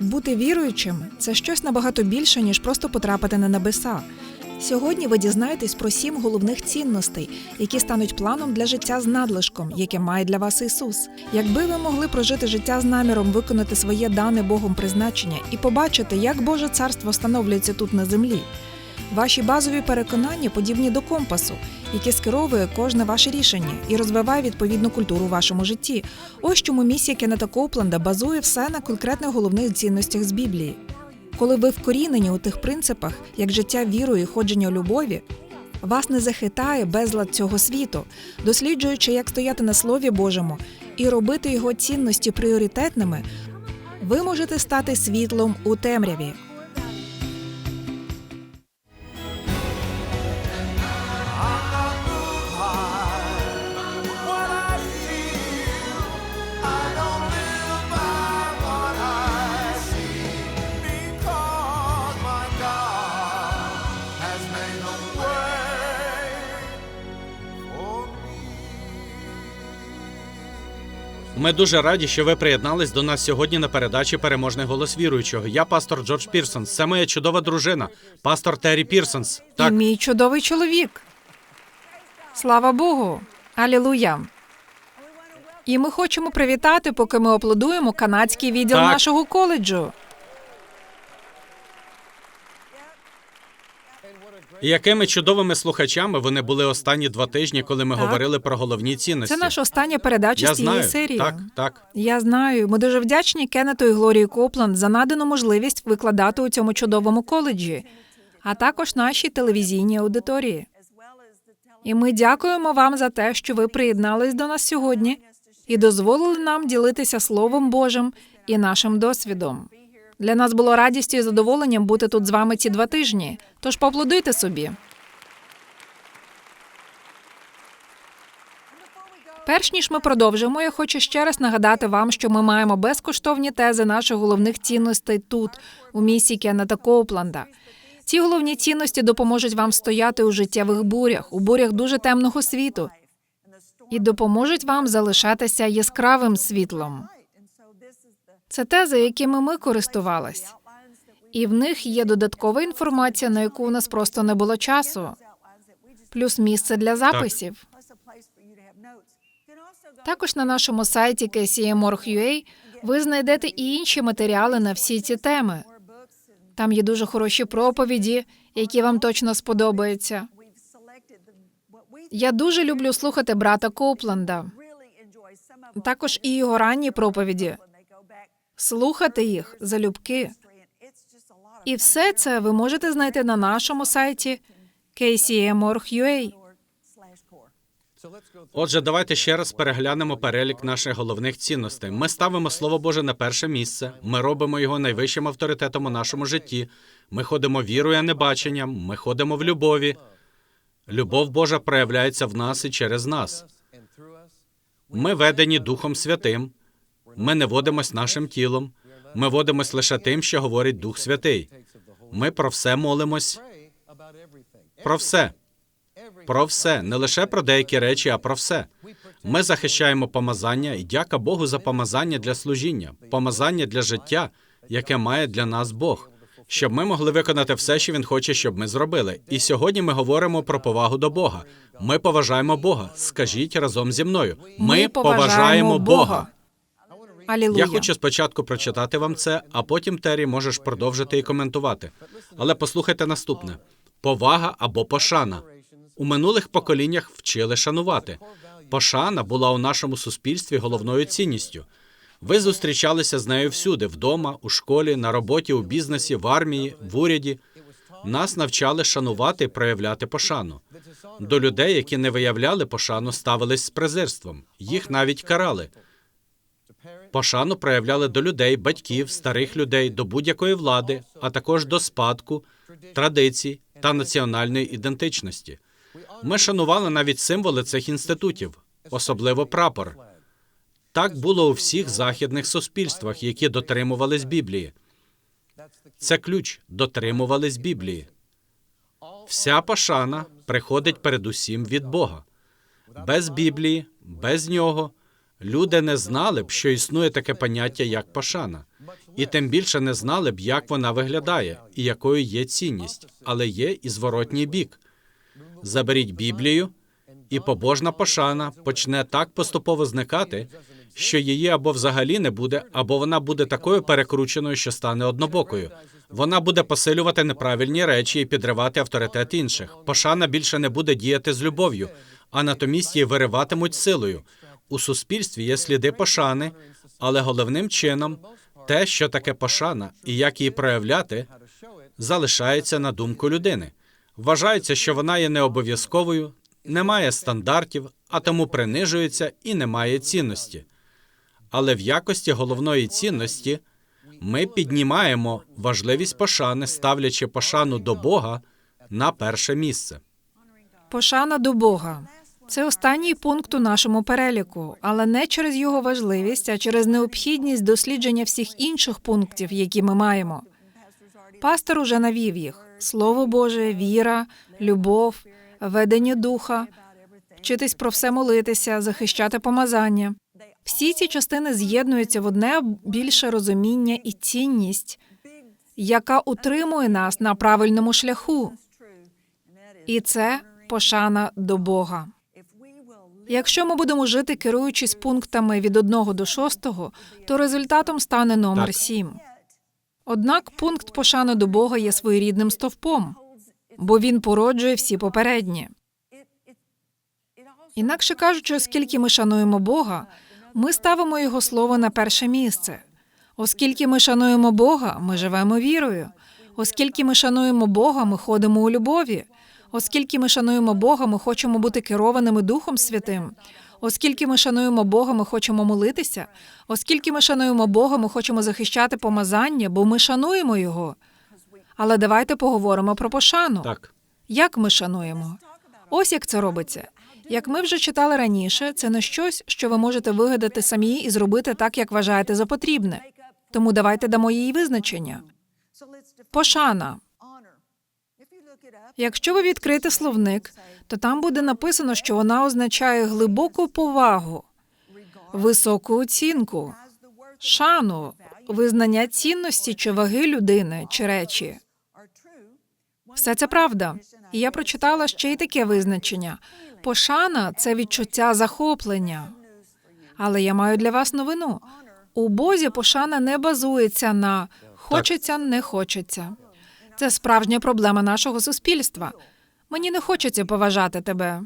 Бути віруючим це щось набагато більше, ніж просто потрапити на небеса. Сьогодні ви дізнаєтесь про сім головних цінностей, які стануть планом для життя з надлишком, яке має для вас Ісус. Якби ви могли прожити життя з наміром виконати своє дане Богом призначення і побачити, як Боже царство встановлюється тут на землі. Ваші базові переконання подібні до компасу, який скеровує кожне ваше рішення і розвиває відповідну культуру у вашому житті. Ось чому місія Кеннета Коупленда базує все на конкретних головних цінностях з Біблії. Коли ви вкорінені у тих принципах, як життя вірою і ходження у любові, вас не захитає безлад цього світу, досліджуючи, як стояти на Слові Божому і робити його цінності пріоритетними, ви можете стати світлом у темряві. Ми дуже раді, що ви приєднались до нас сьогодні на передачі Переможний голос віруючого. Я пастор Джордж Пірсонс. Це моя чудова дружина, пастор Террі Пірсонс. Так, І мій чудовий чоловік. Слава Богу! Алілуя! І ми хочемо привітати, поки ми аплодуємо канадський відділ Так. нашого коледжу. І якими чудовими слухачами вони були останні два тижні, коли ми Так. говорили про головні цінності. Це наша остання передача Я з цієї знаю. серії. Так, так. Я знаю. Ми дуже вдячні Кеннету і Глорії Копланд за надану можливість викладати у цьому чудовому коледжі, а також нашій телевізійній аудиторії. І ми дякуємо вам за те, що ви приєднались до нас сьогодні і дозволили нам ділитися Словом Божим і нашим досвідом. Для нас було радістю і задоволенням бути тут з вами ці два тижні. Тож поаплодуйте собі. Перш ніж ми продовжимо, я хочу ще раз нагадати вам, що ми маємо безкоштовні тези наших головних цінностей тут, у місії Кеннета Коупланда. Ці головні цінності допоможуть вам стояти у життєвих бурях, у бурях дуже темного світу, і допоможуть вам залишатися яскравим світлом. Це тези, якими ми користувались. І в них є додаткова інформація, на яку у нас просто не було часу, плюс місце для записів. Також на нашому сайті KCM.org.ua ви знайдете і інші матеріали на всі ці теми. Там є дуже хороші проповіді, які вам точно сподобаються. Я дуже люблю слухати брата Коупленда, також і його ранні проповіді. Слухати їх залюбки. І все це ви можете знайти на нашому сайті KCM.org.ua. Отже, давайте ще раз переглянемо перелік наших головних цінностей. Ми ставимо Слово Боже на перше місце. Ми робимо його найвищим авторитетом у нашому житті. Ми ходимо вірою, а не баченням. Ми ходимо в любові. Любов Божа проявляється в нас і через нас. Ми ведені Духом Святим. Ми не водимось нашим тілом. Ми водимось лише тим, що говорить Дух Святий. Ми про все молимось. Про все. Про все, не лише про деякі речі, а про все. Ми захищаємо помазання і дяка Богу за помазання для служіння, помазання для життя, яке має для нас Бог, щоб ми могли виконати все, що він хоче, щоб ми зробили. І сьогодні ми говоримо про повагу до Бога. Ми поважаємо Бога. Скажіть разом зі мною. Ми, поважаємо Бога. Алілуя. Я хочу спочатку прочитати вам це, а потім Террі можеш продовжити і коментувати. Але послухайте наступне: повага або пошана. У минулих поколіннях вчили шанувати. Пошана була у нашому суспільстві головною цінністю. Ви зустрічалися з нею всюди: вдома, у школі, на роботі, у бізнесі, в армії, в уряді. Нас навчали шанувати і проявляти пошану. До людей, які не виявляли пошану, ставились з презирством. Їх навіть карали. Пошану проявляли до людей, батьків, старих людей, до будь-якої влади, а також до спадку, традицій та національної ідентичності. Ми шанували навіть символи цих інститутів, особливо прапор. Так було у всіх західних суспільствах, які дотримувались Біблії. Це ключ дотримувались Біблії. Вся пошана приходить передусім від Бога. Без Біблії, без нього люди не знали б, що існує таке поняття, як пошана. і тим більше не знали б, як вона виглядає і якою є цінність, але є і зворотній бік. Заберіть Біблію, і побожна пошана почне так поступово зникати, що її або взагалі не буде, або вона буде такою перекрученою, що стане однобокою. Вона буде посилювати неправильні речі і підривати авторитет інших. Пошана більше не буде діяти з любов'ю, а натомість її вириватимуть силою. У суспільстві є сліди пошани, але головним чином те, що таке пошана і як її проявляти, залишається на думку людини. Вважається, що вона є необов'язковою, не має стандартів, а тому принижується і не має цінності. Але в якості головної цінності ми піднімаємо важливість пошани, ставлячи пошану до Бога на перше місце. Пошана до Бога. Це останній пункт у нашому переліку, але не через його важливість, а через необхідність дослідження всіх інших пунктів, які ми маємо. Пастор уже навів їх: Слово Боже, віра, любов, ведення духа, вчитись про все молитися, захищати помазання. Всі ці частини з'єднуються в одне більше розуміння і цінність, яка утримує нас на правильному шляху. І це пошана до Бога. Якщо ми будемо жити, керуючись пунктами від 1 до 6, то результатом стане номер Так. 7. Однак пункт пошани до Бога є своєрідним стовпом, бо він породжує всі попередні. Інакше кажучи, оскільки ми шануємо Бога, ми ставимо Його слово на перше місце. Оскільки ми шануємо Бога, ми живемо вірою. Оскільки ми шануємо Бога, ми ходимо у любові. Оскільки ми шануємо Бога, ми хочемо бути керованими Духом Святим. Оскільки ми шануємо Бога, ми хочемо молитися. Оскільки ми шануємо Бога, ми хочемо захищати помазання, бо ми шануємо Його. Але давайте поговоримо про пошану. Так, Як ми шануємо? Ось як це робиться. Як ми вже читали раніше, це не щось, що ви можете вигадати самі і зробити так, як вважаєте за потрібне. Тому давайте дамо їй визначення. Пошана. Якщо ви відкрите словник, то там буде написано, що вона означає глибоку повагу, високу оцінку, шану, визнання цінності чи ваги людини чи речі. Все це правда. І я прочитала ще й таке визначення: пошана це відчуття захоплення. Але я маю для вас новину. У Бозі пошана не базується на хочеться, не хочеться. Це справжня проблема нашого суспільства. Мені не хочеться поважати тебе.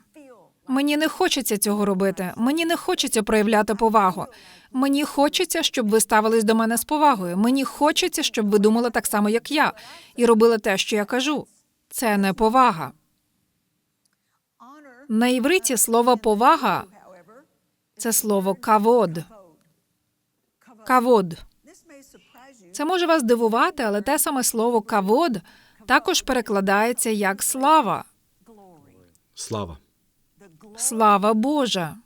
Мені не хочеться цього робити. Мені не хочеться проявляти повагу. Мені хочеться, щоб ви ставились до мене з повагою. Мені хочеться, щоб ви думали так само, як я, і робили те, що я кажу. Це не повага. На івриті слово повага це слово кавод. Кавод. Це може вас дивувати, але те саме слово кавод також перекладається як слава, слава. слава Божа.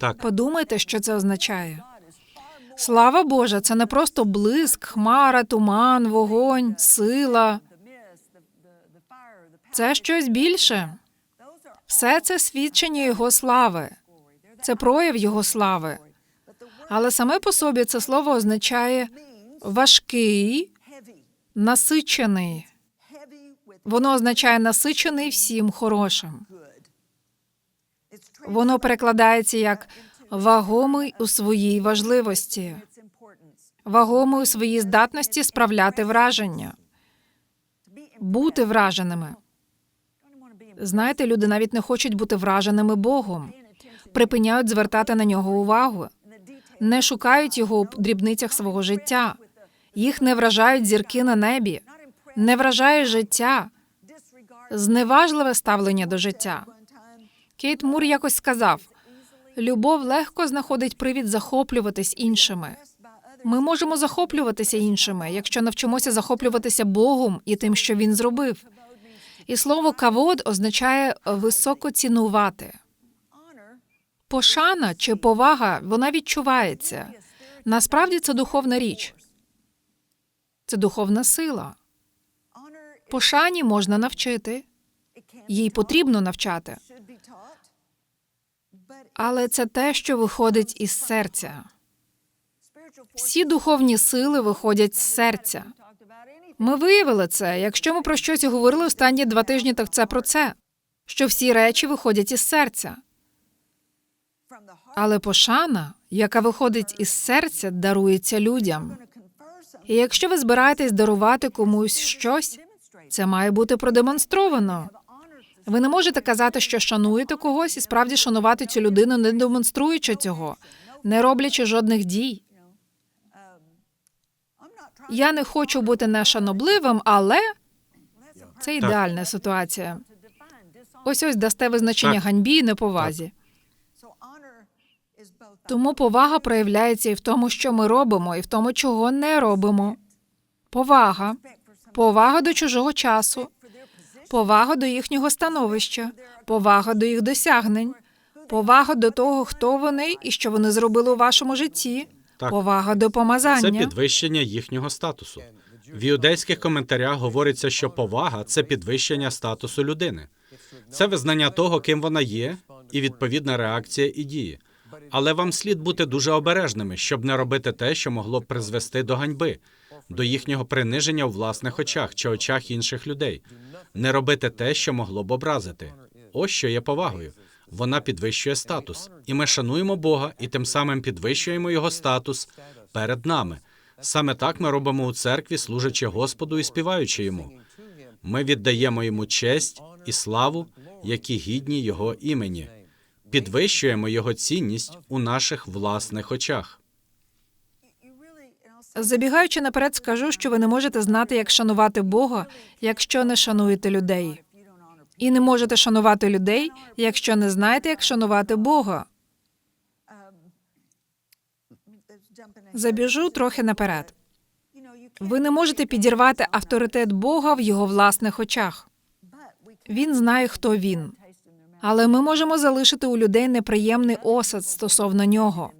Так, Подумайте, що це означає. Слава Божа, це не просто блиск, хмара, туман, вогонь, сила. Це щось більше. Все це свідчення Його слави, це прояв Його слави. Але саме по собі це слово означає важкий, насичений. Воно означає насичений всім хорошим. Воно перекладається як вагомий у своїй важливості, вагомий у своїй здатності справляти враження, бути враженими. Знаєте, люди навіть не хочуть бути враженими Богом, припиняють звертати на нього увагу, не шукають його у дрібницях свого життя. Їх не вражають зірки на небі, не вражає життя, зневажливе ставлення до життя. Кейт Мур якось сказав: любов легко знаходить привід захоплюватись іншими. Ми можемо захоплюватися іншими, якщо навчимося захоплюватися Богом і тим, що він зробив. І слово кавод означає високо цінувати. Пошана чи повага вона відчувається. Насправді це духовна річ, це духовна сила. Пошані можна навчити, їй потрібно навчати, але це те, що виходить із серця. Всі духовні сили виходять з серця. Ми виявили це. Якщо ми про щось говорили останні два тижні, так це про це, що всі речі виходять із серця. Але пошана, яка виходить із серця, дарується людям. І якщо ви збираєтесь дарувати комусь щось, це має бути продемонстровано. Ви не можете казати, що шануєте когось і справді шанувати цю людину, не демонструючи цього, не роблячи жодних дій. Я не хочу бути нешанобливим, але це ідеальна ситуація. Ось ось дасте визначення Так. ганьбі і неповазі. Тому повага проявляється і в тому, що ми робимо, і в тому, чого не робимо. Повага, повага до чужого часу, повага до їхнього становища, повага до їх досягнень, повага до того, хто вони і що вони зробили у вашому житті, Так. повага до Це підвищення їхнього статусу. В іудейських коментарях говориться, що повага це підвищення статусу людини. Це визнання того, ким вона є, і відповідна реакція і дії. Але вам слід бути дуже обережними, щоб не робити те, що могло б призвести до ганьби, до їхнього приниження у власних очах чи очах інших людей. Не робити те, що могло б образити. Ось що є повагою. Вона підвищує статус, і ми шануємо Бога і тим самим підвищуємо його статус перед нами. Саме так ми робимо у церкві, служачи Господу і співаючи йому. Ми віддаємо йому честь і славу, які гідні його імені, підвищуємо його цінність у наших власних очах. Забігаючи наперед, скажу, що ви не можете знати, як шанувати Бога, якщо не шануєте людей. І не можете шанувати людей, якщо не знаєте, як шанувати Бога. Забіжу трохи наперед. Ви не можете підірвати авторитет Бога в його власних очах. Він знає, хто він. Але ми можемо залишити у людей неприємний осад стосовно нього.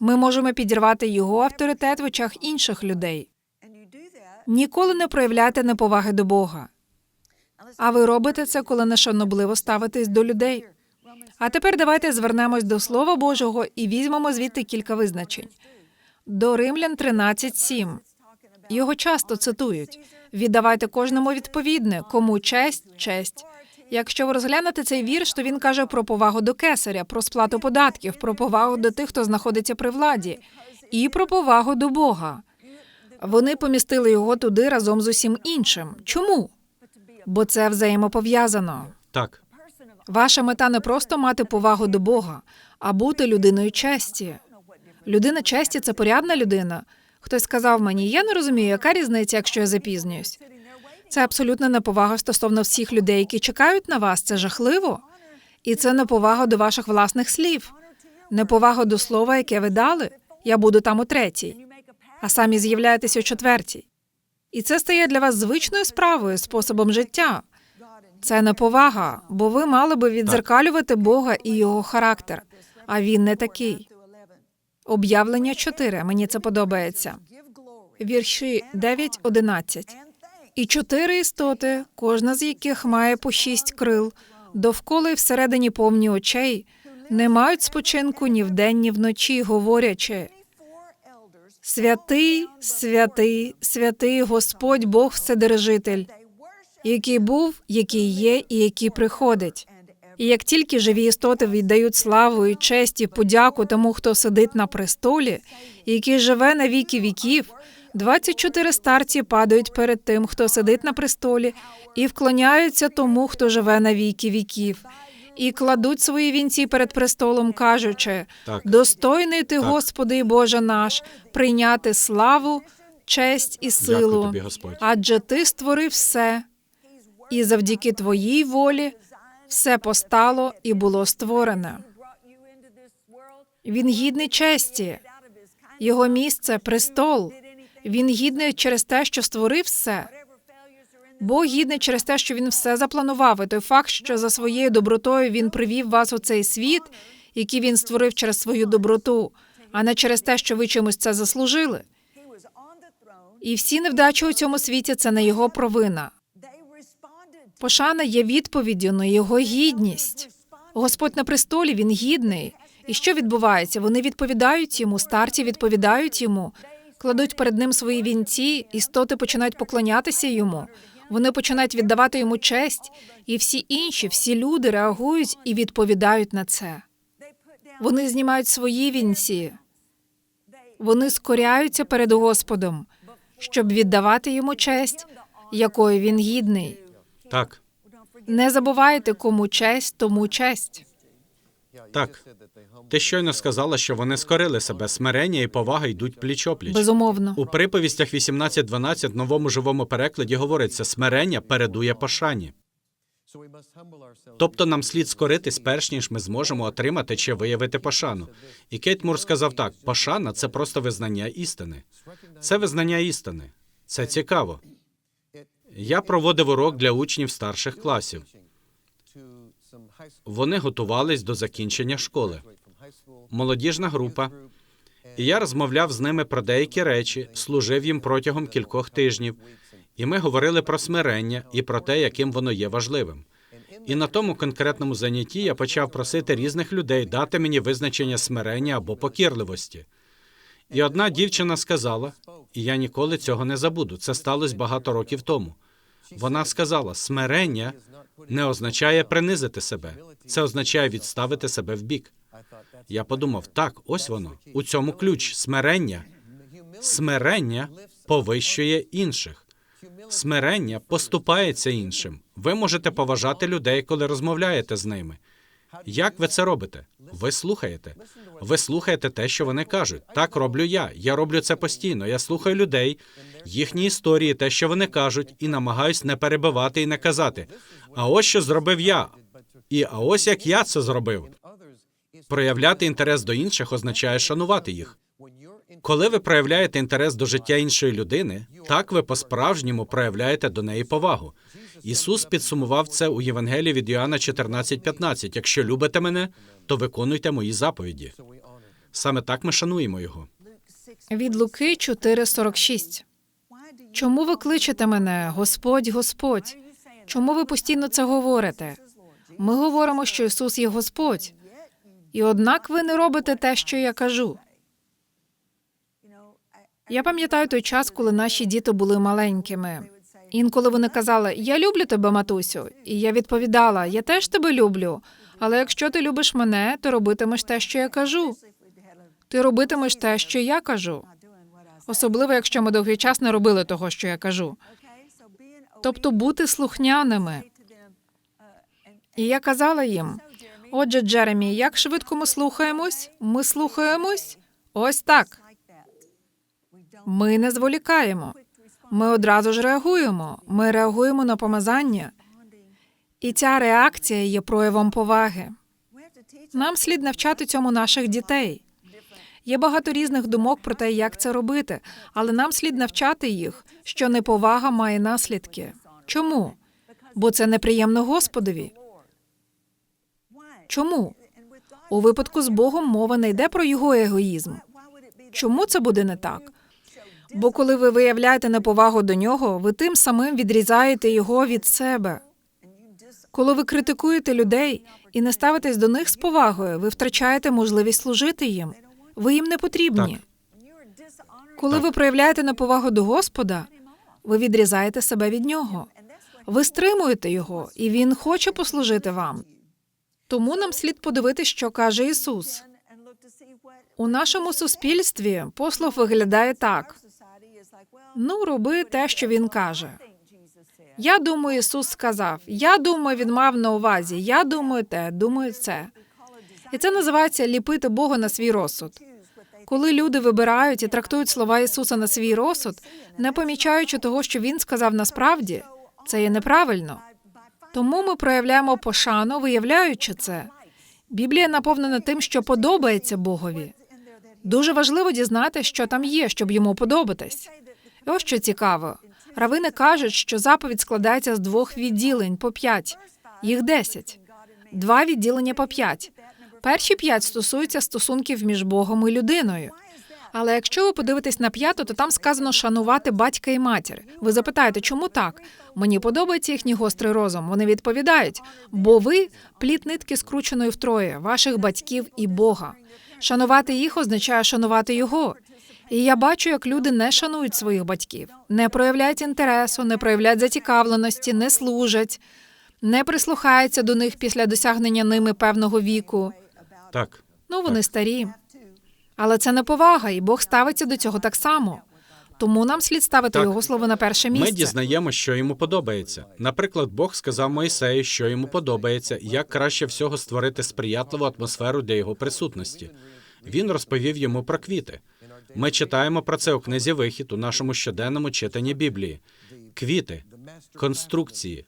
Ми можемо підірвати його авторитет в очах інших людей. Ніколи не проявляйте неповаги до Бога. А ви робите це, коли нешанобливо ставитесь до людей. А тепер давайте звернемось до Слова Божого і візьмемо звідти кілька визначень. До Римлян 13.7. Його часто цитують: віддавайте кожному відповідне, кому честь, честь. Якщо ви розглянете цей вірш, то він каже про повагу до кесаря, про сплату податків, про повагу до тих, хто знаходиться при владі, і про повагу до Бога. Вони помістили його туди разом з усім іншим. Чому? Бо це взаємопов'язано. Так, Ваша мета не просто мати повагу до Бога, а бути людиною честі. Людина честі це порядна людина. Хтось сказав мені, я не розумію, яка різниця, якщо я запізнююсь. Це абсолютна неповага стосовно всіх людей, які чекають на вас. Це жахливо. І це неповага до ваших власних слів, неповага до слова, яке ви дали. Я буду там у третій, а самі з'являєтесь у четвертій. І це стає для вас звичною справою, способом життя. Це неповага, бо ви мали би відзеркалювати Бога і його характер, а він не такий. Об'явлення 4. Мені це подобається. Вірші 9-11. І чотири істоти, кожна з яких має по шість крил, довкола й всередині повні очей, не мають спочинку ні вдень, ні вночі, говорячи. Святий, святий, святий Господь Бог Вседержитель, який був, який є і який приходить. І як тільки живі істоти віддають славу і честь і подяку тому, хто сидить на престолі, який живе на віки віків, 24 старці падають перед тим, хто сидить на престолі, і вклоняються тому, хто живе на віки віків, і кладуть свої вінці перед престолом, кажучи: Так. достойний ти, Так. Господи і Боже наш, прийняти славу, честь і силу, Дякую тобі, Господь. адже ти створив все, і завдяки твоїй волі все постало і було створене. Він гідний честі, його місце престол. Він гідний через те, що створив все. Бог гідний через те, що він все запланував. І той факт, що за своєю добротою він привів вас у цей світ, який він створив через свою доброту, а не через те, що ви чимось це заслужили. І всі невдачі у цьому світі це не його провина. Пошана є відповіддю на його гідність. Господь на престолі він гідний, І що відбувається? Вони відповідають йому, старці відповідають йому, кладуть перед ним свої вінці, істоти починають поклонятися йому. Вони починають віддавати йому честь, і всі інші, всі люди реагують і відповідають на це. Вони знімають свої вінці, вони скоряються перед Господом, щоб віддавати йому честь, якої він гідний. Так, Не забувайте, кому честь, тому честь. Так. Ти щойно сказала, що вони скорили себе. Смирення і повага йдуть пліч-опліч. Безумовно. У приповістях 18.12 в новому живому перекладі говориться: смирення передує пошані. Тобто нам слід скоритись, перш ніж ми зможемо отримати чи виявити пошану. І Кейт Мур сказав так: пошана це просто визнання істини. Це визнання істини. Це цікаво. Я проводив урок для учнів старших класів. Вони готувались до закінчення школи. Молодіжна група. І я розмовляв з ними про деякі речі, служив їм протягом кількох тижнів, і ми говорили про смирення і про те, яким воно є важливим. І на тому конкретному занятті я почав просити різних людей дати мені визначення смирення або покірливості. І одна дівчина сказала, і я ніколи цього не забуду. Це сталося багато років тому. Вона сказала: смирення не означає принизити себе, це означає відставити себе в бік. Я подумав, так, ось воно. У цьому ключ смирення. Смирення повищує інших. Смирення поступається іншим. Ви можете поважати людей, коли розмовляєте з ними. Як ви це робите? Ви слухаєте. Ви слухаєте те, що вони кажуть. Так роблю я. Я роблю це постійно. Я слухаю людей, їхні історії, те, що вони кажуть, і намагаюсь не перебивати і не казати. А ось що зробив я. І а ось як я це зробив. Проявляти інтерес до інших означає шанувати їх. Коли ви проявляєте інтерес до життя іншої людини, так ви по-справжньому проявляєте до неї повагу. Ісус підсумував це у Євангелії від Йоанна 14:15. Якщо любите мене, то виконуйте мої заповіді. Саме так ми шануємо його. Від Луки 4.46. Чому ви кличете мене, Господь, Господь? Чому ви постійно це говорите? Ми говоримо, що Ісус є Господь. І однак ви не робите те, що я кажу. Я пам'ятаю той час, коли наші діти були маленькими. Інколи вони казали: Я люблю тебе, матусю. І я відповідала: Я теж тебе люблю. Але якщо ти любиш мене, то робитимеш те, що я кажу. Ти робитимеш те, що я кажу. Особливо, якщо ми довгий час не робили того, що я кажу. Тобто бути слухняними. І я казала їм: Отже, Джеремі, як швидко ми слухаємось? Ми слухаємось ось так. Ми не зволікаємо. Ми одразу ж реагуємо. Ми реагуємо на помазання. І ця реакція є проявом поваги. Нам слід навчати цьому наших дітей. Є багато різних думок про те, як це робити, але нам слід навчати їх, що неповага має наслідки. Чому? Бо це неприємно Господові. Чому? У випадку з Богом мова не йде про його егоїзм. Чому це буде не так? Бо коли ви виявляєте неповагу до нього, ви тим самим відрізаєте його від себе. Коли ви критикуєте людей і не ставитесь до них з повагою, ви втрачаєте можливість служити їм. Ви їм не потрібні. Коли ви проявляєте неповагу до Господа, ви відрізаєте себе від нього. Ви стримуєте його, і він хоче послужити вам. Тому нам слід подивитися, що каже Ісус. У нашому суспільстві послуг виглядає так: ну, роби те, що він каже. Я думаю, Ісус сказав. Я думаю, він мав на увазі. Я думаю те, думаю це. І це називається ліпити Бога на свій розсуд. Коли люди вибирають і трактують слова Ісуса на свій розсуд, не помічаючи того, що Він сказав насправді, це є неправильно. Тому ми проявляємо пошану, виявляючи це. Біблія наповнена тим, що подобається Богові. Дуже важливо дізнати, що там є, щоб йому подобатись. І ось що цікаво. Равини кажуть, що заповідь складається з двох відділень по п'ять, їх десять, два відділення по п'ять. Перші п'ять стосуються стосунків між Богом і людиною. Але якщо ви подивитесь на п'яту, то там сказано шанувати батька і матір. Ви запитаєте, чому так? Мені подобається їхній гострий розум. Вони відповідають: бо ви плід нитки скрученої втроє, ваших батьків і Бога. Шанувати їх означає шанувати його. І я бачу, як люди не шанують своїх батьків, не проявляють інтересу, не проявляють зацікавленості, не служать, не прислухаються до них після досягнення ними певного віку. Так. Ну, вони старі. Але це не повага, і Бог ставиться до цього так само. Тому нам слід ставити Так. його слово на перше місце. Ми дізнаємо, що йому подобається. Наприклад, Бог сказав Моїсею, що йому подобається, як краще всього створити сприятливу атмосферу для його присутності. Він розповів йому про квіти. Ми читаємо про це у книзі Вихід у нашому щоденному читанні Біблії. Квіти, конструкції,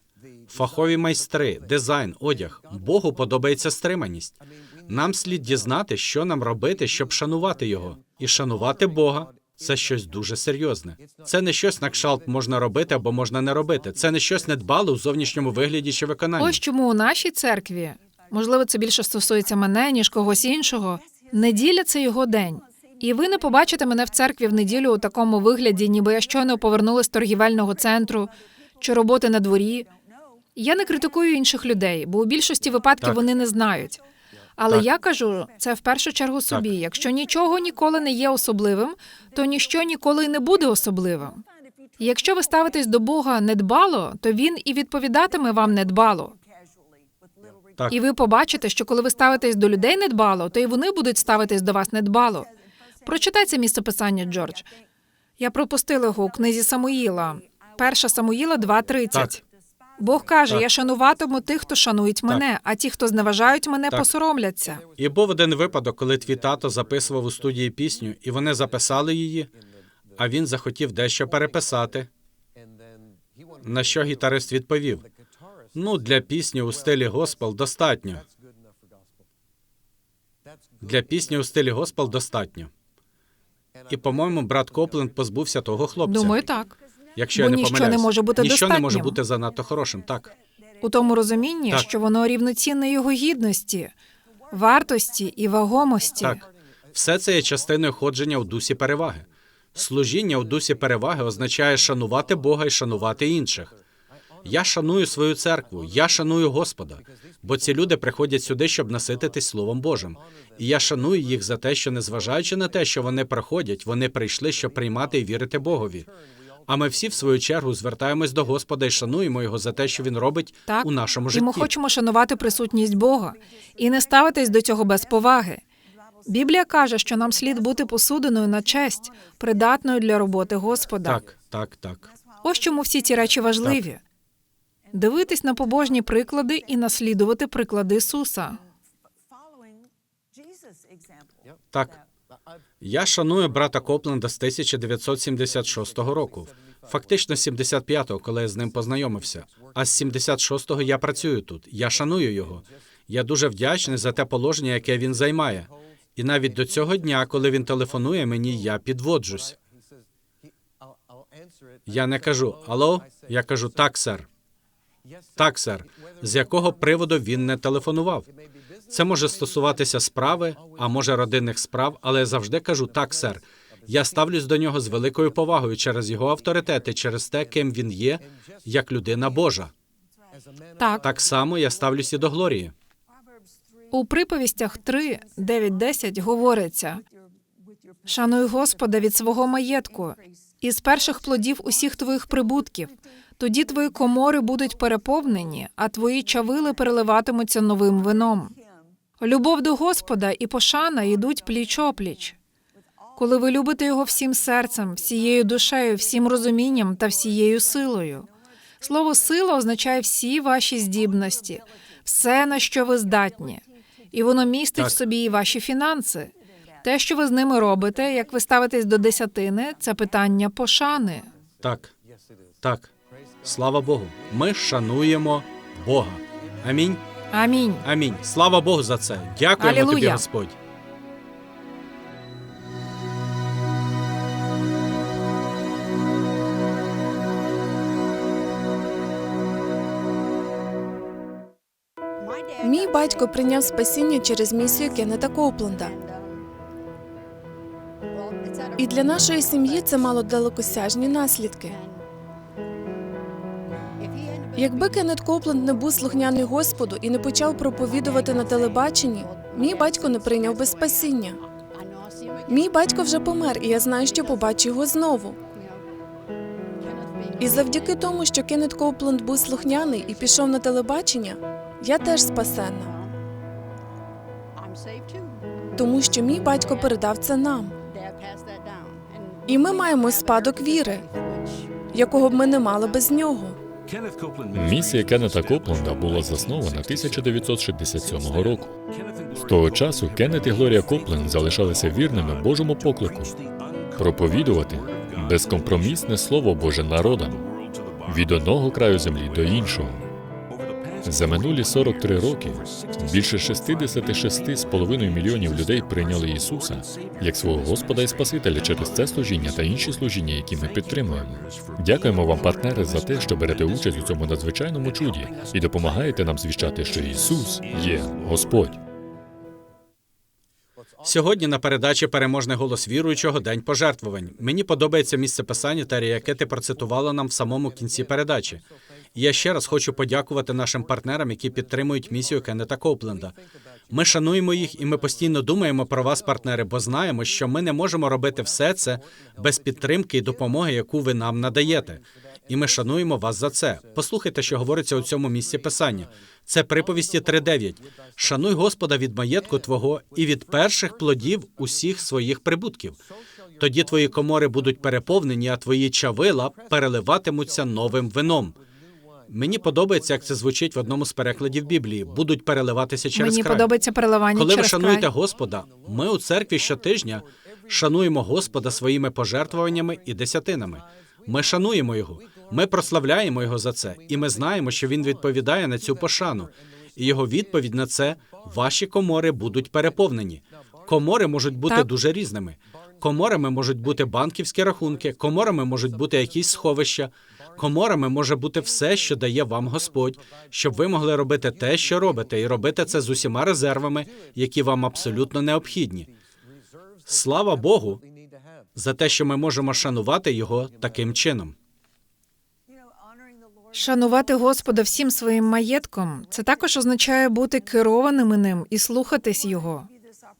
фахові майстри, дизайн, одяг. Богу подобається стриманість. Нам слід дізнати, що нам робити, щоб шанувати його. І шанувати Бога це щось дуже серйозне. Це не щось на кшалт можна робити або можна не робити. Це не щось недбале у зовнішньому вигляді чи виконанні. Ось чому у нашій церкві, можливо, це більше стосується мене, ніж когось іншого. Неділя це його день. І ви не побачите мене в церкві в неділю у такому вигляді, ніби я щойно повернулася з торгівельного центру чи роботи на дворі. Я не критикую інших людей, бо у більшості випадків Так. вони не знають. Але Так. я кажу це в першу чергу собі. Якщо нічого ніколи не є особливим, то ніщо ніколи й не буде особливим. І Якщо ви ставитесь до Бога недбало, то він і відповідатиме вам недбало. Так. І ви побачите, що коли ви ставитесь до людей недбало, то і вони будуть ставитись до вас недбало. Прочитай це місце писання, Джордж. Я пропустила його у книзі Самуїла. Перша Самуїла 2.30. Так. Бог каже: Так. Я шануватиму тих, хто шанують мене, а ті, хто зневажають мене, Так. посоромляться. І був один випадок, коли твій тато записував у студії пісню, і вони записали її, а він захотів дещо переписати. На що гітарист відповів: Ну, для пісні у стилі госпел достатньо. Для пісні у стилі госпел достатньо. І, по-моєму, брат Копленд позбувся того хлопця. Думаю, так. Якщо бо я не ніщо не може бути ніщо не може достатнім. бути занадто хорошим. Так, У тому розумінні, Так. що воно рівноцінне його гідності, вартості і вагомості. так. Все це є частиною ходження у дусі переваги. Служіння у дусі переваги означає шанувати Бога і шанувати інших. Я шаную свою церкву, я шаную Господа, бо ці люди приходять сюди, щоб насититись Словом Божим. І я шаную їх за те, що, незважаючи на те, що вони приходять, вони прийшли, щоб приймати і вірити Богові. А ми всі, в свою чергу, звертаємось до Господа і шануємо його за те, що він робить Так, у нашому і житті. ми хочемо шанувати присутність Бога і не ставитись до цього без поваги. Біблія каже, що нам слід бути посудиною на честь, придатною для роботи Господа. Так, так, так. Ось чому всі ці речі важливі. Дивитись на побожні приклади і наслідувати приклади Ісуса. Так. Я шаную брата Копленда з 1976 року. Фактично з 75-го, коли я з ним познайомився. А з 76-го я працюю тут. Я шаную його. Я дуже вдячний за те положення, яке він займає. І навіть до цього дня, коли він телефонує мені, я підводжусь. Я не кажу Алло, я кажу так, сер. Так, сер. З якого приводу він не телефонував? Це може стосуватися справи, а може родинних справ, але я завжди кажу так, сер. Я ставлюсь до нього з великою повагою через його авторитет і через те, ким він є, як людина Божа. Так, Так само я ставлюсь і до Глорії. у приповістях 3, 9, 10 говориться: Шануй Господа від свого маєтку, із перших плодів усіх твоїх прибутків. Тоді твої комори будуть переповнені, а твої чавили переливатимуться новим вином. Любов до Господа і пошана йдуть пліч опліч. Коли ви любите його всім серцем, всією душею, всім розумінням та всією силою. Слово сила означає всі ваші здібності, все, на що ви здатні. І воно містить Так. в собі і ваші фінанси. Те, що ви з ними робите, як ви ставитесь до десятини, це питання пошани. Так, так. Слава Богу. Ми шануємо Бога. Амінь. Амінь. Амінь. Слава Богу за це. Дякуємо тобі, Господь. Мій батько прийняв спасіння через місію Кеннета Коупленда. І для нашої сім'ї це мало далекосяжні наслідки. Якби Кеннет Копленд не був слухняний Господу і не почав проповідувати на телебаченні, мій батько не прийняв би спасіння. Мій батько вже помер, і я знаю, що побачу його знову. І завдяки тому, що Кеннет Копленд був слухняний і пішов на телебачення, я теж спасенна, тому що мій батько передав це нам. І ми маємо спадок віри, якого б ми не мали без нього. Місія Кеннета Копленда була заснована 1967 року. З того часу Кеннет і Глорія Копленд залишалися вірними Божому поклику проповідувати безкомпромісне слово Боже народам від одного краю землі до іншого. За минулі 43 роки більше 66,5 мільйонів людей прийняли Ісуса як свого Господа і Спасителя через це служіння та інші служіння, які ми підтримуємо. Дякуємо вам, партнери, за те, що берете участь у цьому надзвичайному чуді і допомагаєте нам звіщати, що Ісус є Господь. Сьогодні на передачі Переможний голос віруючого День пожертвувань. Мені подобається місце писання, Террі, яке ти процитувала нам в самому кінці передачі. Я ще раз хочу подякувати нашим партнерам, які підтримують місію Кеннета Копленда. Ми шануємо їх і ми постійно думаємо про вас, партнери, бо знаємо, що ми не можемо робити все це без підтримки і допомоги, яку ви нам надаєте. І ми шануємо вас за це. Послухайте, що говориться у цьому місці писання. Це приповісті 3.9. Шануй Господа від маєтку твого і від перших плодів усіх своїх прибутків. Тоді твої комори будуть переповнені, а твої чавила переливатимуться новим вином. Мені подобається, як це звучить в одному з перекладів Біблії. Будуть переливатися через Мені край. подобається переливання Коли ви шануєте край. Господа, ми у церкві щотижня шануємо Господа своїми пожертвуваннями і десятинами. Ми шануємо його, ми прославляємо його за це, і ми знаємо, що він відповідає на цю пошану. І його відповідь на це ваші комори будуть переповнені. Комори можуть бути Так. дуже різними. Коморами можуть бути банківські рахунки, коморами можуть бути якісь сховища. Коморами може бути все, що дає вам Господь, щоб ви могли робити те, що робите, і робити це з усіма резервами, які вам абсолютно необхідні. Слава Богу за те, що ми можемо шанувати його таким чином. Шанувати Господа всім своїм маєтком це також означає бути керованими ним і слухатись його.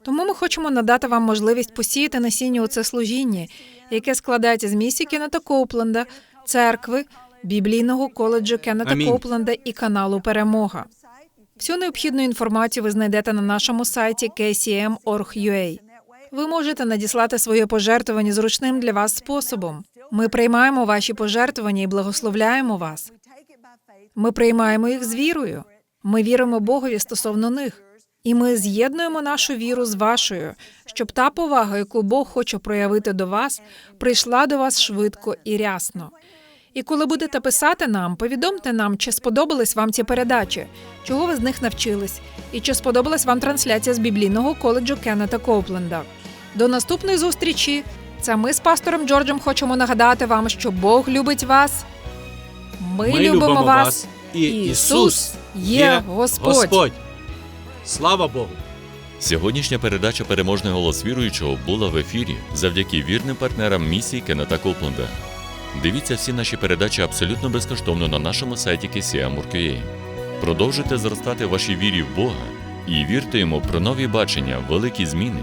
Тому ми хочемо надати вам можливість посіяти насіння у це служіння, яке складається з місії Кеннета Коупленда, церкви, біблійного коледжу Кеннета Амінь. Коупленда і каналу Перемога. Всю необхідну інформацію ви знайдете на нашому сайті kcm.org.ua. Ви можете надіслати своє пожертвування зручним для вас способом. Ми приймаємо ваші пожертвування і благословляємо вас. Ми приймаємо їх з вірою. Ми віримо Богові стосовно них. І ми з'єднуємо нашу віру з вашою, щоб та повага, яку Бог хоче проявити до вас, прийшла до вас швидко і рясно. І коли будете писати нам, повідомте нам, чи сподобались вам ці передачі, чого ви з них навчились, і чи сподобалась вам трансляція з біблійного коледжу Кеннета Копленда. До наступної зустрічі. Це ми з пастором Джорджем хочемо нагадати вам, що Бог любить вас. Ми, любимо, вас, і Ісус є Господь. Слава Богу! Сьогоднішня передача Переможний голос віруючого була в ефірі завдяки вірним партнерам місії Кеннета Копленда. Дивіться всі наші передачі абсолютно безкоштовно на нашому сайті KCM.org.ua. Продовжуйте зростати в вашій вірі в Бога і вірте йому про нові бачення, великі зміни